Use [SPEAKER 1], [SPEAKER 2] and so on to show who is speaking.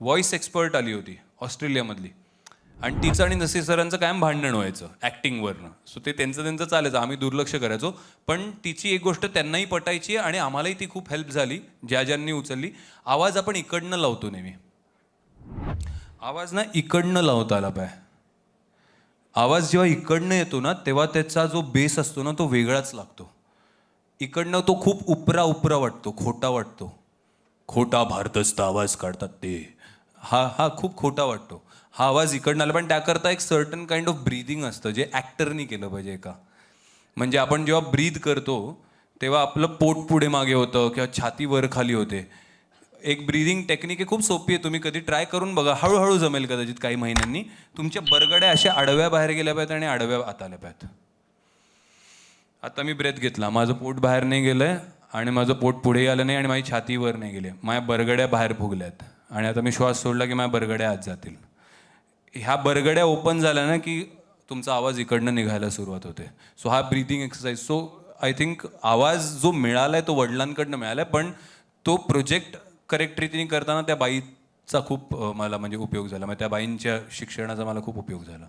[SPEAKER 1] Voice expert आली होती ऑस्ट्रेलियामधली. आणि तिचं आणि नसीर सरांचं कायम भांडण व्हायचं ॲक्टिंगवरनं सो ते त्यांचं त्यांचं चालायचं आम्ही दुर्लक्ष करायचो. पण तिची एक गोष्ट त्यांनाही पटायची आणि आम्हालाही ती खूप हेल्प झाली ज्या ज्यांनी उचलली. आवाज आपण इकडनं लावतो नेहमी. आवाज ना इकडनं लावता आला पाय. आवाज जेव्हा इकडनं येतो ना तेव्हा त्याचा जो बेस असतो ना तो वेगळाच लागतो. इकडनं तो खूप उपरा उपरा वाटतो खोटा वाटतो. खोटा भारतस्थ आवाज काढतात ते. हा हा खूप खोटा वाटतो. हा आवाज इकडनं आला पण त्याकरता एक सर्टन काइंड ऑफ ब्रीदिंग असतं जे ॲक्टरनी केलं पाहिजे एका. म्हणजे आपण जेव्हा ब्रीद करतो तेव्हा आपलं पोट पुढे मागे होतं किंवा छाती वर खाली होते. एक ब्रीदिंग टेक्निक आहे खूप सोपी आहे तुम्ही कधी ट्राय करून बघा. हळूहळू जमेल कदाचित काही महिन्यांनी. तुमच्या बरगड्या अशा आडव्या बाहेर गेल्या पाहिजेत आणि आडव्या आत आल्या पाहिजेत. आता मी ब्रेथ घेतला. माझं पोट बाहेर नाही गेलंय. आणि माझं पोट पुढे आलं नाही आणि माझी छातीवर नाही गेली. माझ्या बरगड्या बाहेर फुगल्यात. आणि आता मी श्वास सोडला की माझ्या बरगड्या आत जातील. ह्या बरगड्या ओपन झाल्या ना की तुमचा आवाज इकडनं निघायला सुरुवात होते. सो हा breathing exercise so I think आवाज जो मिळालाय तो वडिलांकडनं मिळालाय पण तो प्रोजेक्ट करेक्ट रीतीने करताना त्या बाईचा खूप मला म्हणजे उपयोग झाला. म्हणजे त्या बाईंच्या शिक्षणाचा मला खूप उपयोग झाला.